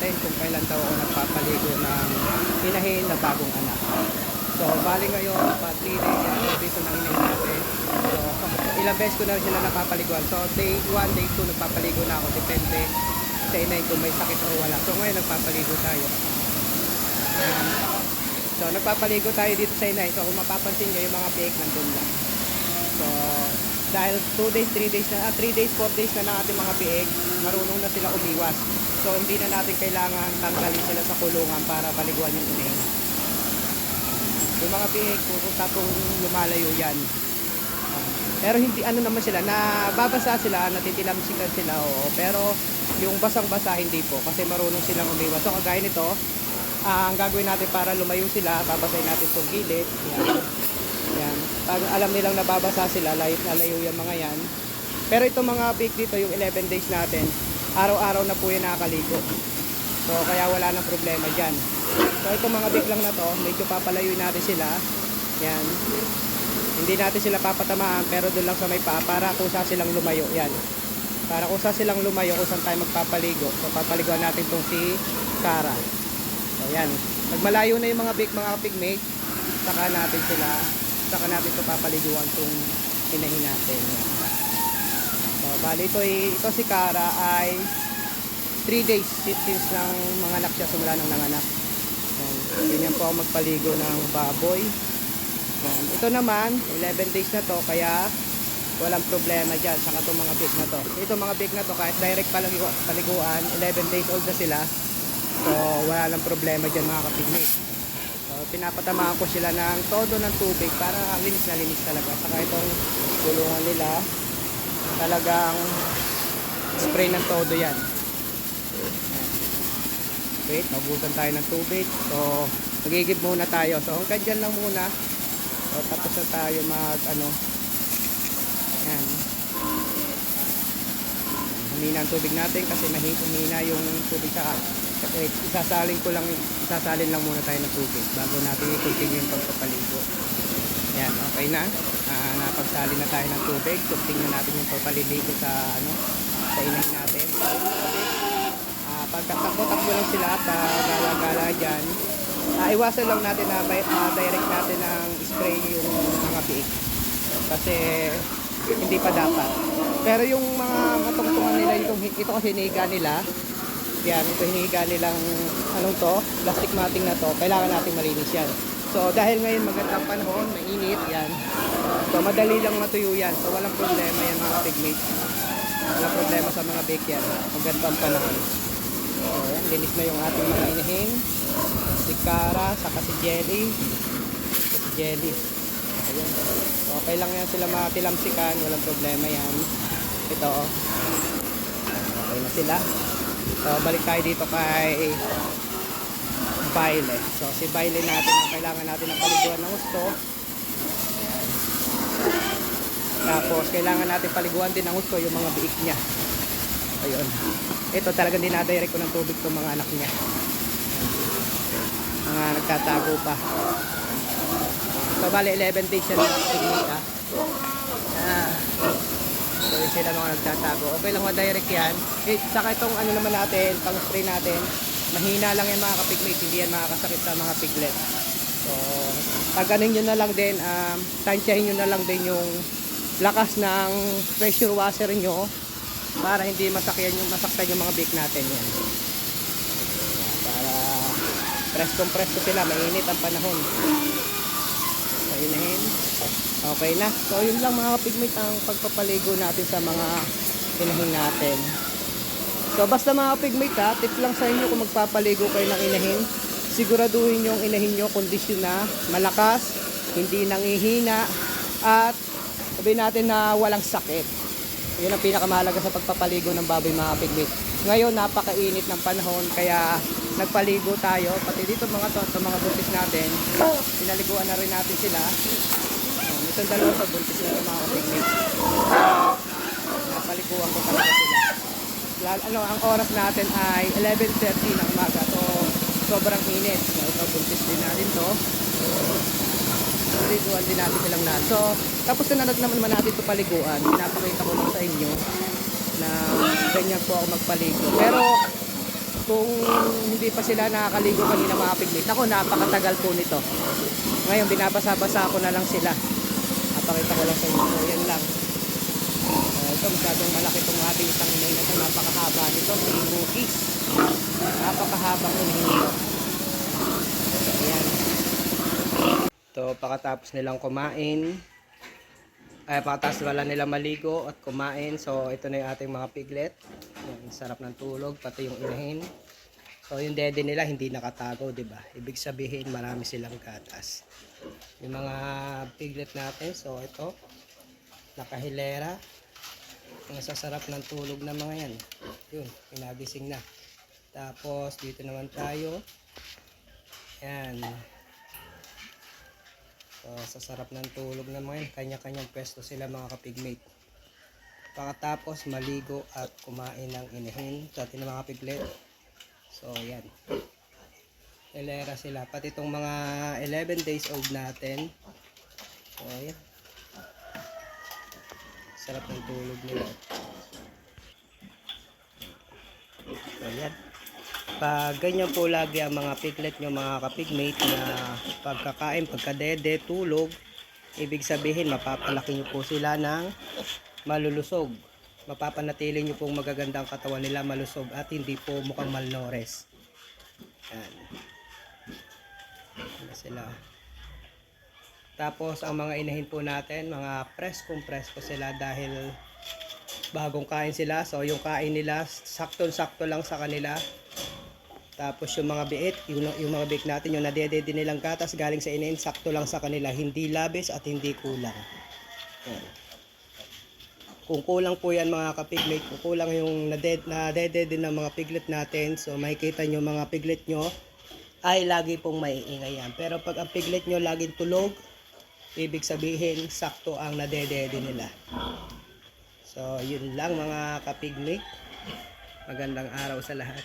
natin kung kailan daw ako nagpapaligo ng inahin na bagong anak. So, bali ngayon, pa 3 days dito ng inahin natin. So, ilang beses ko na rin sila napapaliguan. So, day 1, day 2, nagpapaligo na ako. Depende sa inahin kung may sakit o wala. So, ngayon nagpapaligo tayo. Ayan. So, nagpapaligo tayo dito sa inahin. So, kung mapapansin nyo, yung mga piik nandun lang. So, dahil 2 days, 3 days na, ah, 3 days, 4 days na ng ating mga piik, marunong na sila umiwas. So, hindi na natin kailangan tanggalin sila sa kulungan para paliguan yung inahin. Yung mga piik, pupunta kung lumalayo yan. Ah, Pero hindi, ano naman sila, nababasa sila, natitilamsikan sila, oo. Pero yung basang-basa, hindi po. Kasi marunong silang umiwas. So, kagaya nito, ah, ang gagawin natin para lumayo sila, babasahin natin itong gilid. Yan. Pag alam nilang nababasa sila, layo, lalayo yung mga yan. Pero itong mga bake dito, yung 11 days natin, araw-araw na po yan nakakaligo. So, kaya wala nang problema dyan. So, itong mga bake lang na to, medyo papalayuin natin sila. Yan. Hindi natin sila papatamaan, pero doon lang sa may paa, para kusa silang lumayo. Yan. Para kusa silang lumayo, kung saan tayo magpapaligo. So, papaliguan natin itong si Cara. So, yan. Pag malayo na yung mga bake, mga pigmate, saka natin sila, saka natin ito papaliguan itong inahin natin. So, bali ito, ito si Cara ay 3 days since nang mga anak siya simula nang nanganak. Yan. Ganyan po ako magpaligo ng baboy. Yan. Ito naman, 11 days na to, kaya walang problema dyan sa itong mga big na to. Ito mga big na to, kahit direct paligu paliguan, 11 days old na sila. So, wala lang problema dyan mga kapigmate. So, pinapatamaan ko sila ng todo ng tubig para linis na linis talaga. Saka itong kulungan nila, talagang spray ng todo. Yan. Wait, mabutan tayo ng tubig. So, magigib muna tayo. So, hanggang dyan lang muna. So, tapos na tayo mag, ano, yan. Humina ang tubig natin kasi mahi humina yung tubig sa eh, isasalin ko lang, isasalin lang muna tayo ng tubig bago natin i-continue yung pagpapaligo. Yan, okay na. Ah, napagsalin na tayo ng tubig. Continue natin yung pagpaliligo sa, ano, sa inahin natin. Ah, pagkatakbo-takbo lang sila, pagala-gala dyan. Ah, iwasan lang natin na ah, direct natin ng spray yung mga biik. Kasi hindi pa dapat. Pero yung mga katungtungan nila, itong, ito kasi hiniga nila, yan, ito hiniga nilang, anong to, plastic matting na to, kailangan natin malinis yan. So, dahil ngayon magandang panahon, mainit, yan. So, madali lang matuyo yan. So, walang problema yan mga pigmates. Walang problema sa mga bake yan. Magandang panahon. So, yan, linis na yung ating mga inahin. Si Cara, saka si Jelly. Si Jelly. Ayan. Okay lang yan sila matilamsikan. Walang problema yan. Ito. Okay na sila. So, balik tayo dito kay Baile. So, si Baile natin ang kailangan natin ng paliguan ng gusto. Tapos, kailangan natin paliguan din ng gusto yung mga biik niya. Ayun. Ito talagang dinadirect ko ng tubig itong mga anak niya. Mga nagtatago pa. So, bali 11 days siya ha. Ah. So, yun sila mga nagtatago. Okay lang ma-direct yan. Eh, saka itong ano naman natin, pang spray natin, mahina lang yan mga kapigmate, hindi yan makakasakit sa mga piglet. So, pag ano nyo na lang din, um, tansyahin nyo na lang din yung lakas ng pressure washer nyo para hindi masakyan yung masaktan yung mga bake natin yan. Para preskong presko sila, mainit ang panahon. Inahin. Okay na. So, yun lang mga kapigmate ang pagpapaligo natin sa mga inahin natin. So, basta mga kapigmate ha, tip lang sa inyo kung magpapaligo kayo ng inahin. Siguraduhin yung inahin nyo kondisyon na malakas, hindi nangihina, at sabihin natin na walang sakit. Yun ang pinakamahalaga sa pagpapaligo ng baboy mga kapigmate. Ngayon, napakainit ng panahon, kaya nagpaligo tayo. Pati dito mga to, to mga buntis natin, pinaliguan na rin natin sila. Um, itong dalawa sa buntis na ito mga kapigmate. Napaliguan ko talaga sila. Lal- ano, ang oras natin ay 11.30 ng umaga. So, sobrang init. So, ito, buntis din natin to. Paliguan din natin silang lahat. So, tapos na naman naman natin ito paliguan. Pinapakita ko lang sa inyo na ganyan po ako magpaligo. Pero, kung hindi pa sila nakakaligo kanina mga piglet. Ako, napakatagal po nito. Ngayon, binabasa-basa ko na lang sila. Napakita ko lang sa inyo. So, yan lang. Uh, ito, masyadong malaki itong ating isang inay na ito. Napakahaba nito. Si Bookies. Napakahaba ko nito. Ayan. Ito, pakatapos nilang kumain. Ay, pakatapos wala nila maligo at kumain. So, ito na yung ating mga piglet. Yan, sarap ng tulog, pati yung inahin. So, yung dede nila hindi nakatago, di ba? Ibig sabihin, marami silang gatas. Yung mga piglet natin, so ito, nakahilera. Ang sasarap ng tulog na mga yan. Yun, pinagising na. Tapos, dito naman tayo. Yan. So, sa sarap ng tulog na mga yan, kanya-kanyang pwesto sila mga kapigmate. Pagkatapos maligo at kumain ng inahin sa ating mga piglet. So, yan. Elera sila. Pati itong mga 11 days old natin. So, yan. Sarap ng tulog nila. So, yan. Pag ganyan po lagi ang mga piglet nyo, mga kapigmate na pagkakain, pagkadede, tulog, ibig sabihin mapapalaki nyo po sila ng malulusog. Mapapanatili nyo pong magagandang katawan nila malusog at hindi po mukhang malnores. Yan. Ano sila. Tapos ang mga inahin po natin, mga preskong presko sila dahil bagong kain sila. So yung kain nila, sakto-sakto lang sa kanila. Tapos yung mga biit, yung, yung mga biik natin, yung nadede din nilang gatas galing sa inahin, sakto lang sa kanila. Hindi labis at hindi kulang. Kung kulang po yan mga kapiglet, kung kulang yung naded, nadede ng mga piglet natin, so makikita nyo mga piglet nyo, ay lagi pong maiingay yan. Pero pag ang piglet nyo laging tulog, ibig sabihin sakto ang nadedede nila. So yun lang mga kapiglet. Magandang araw sa lahat.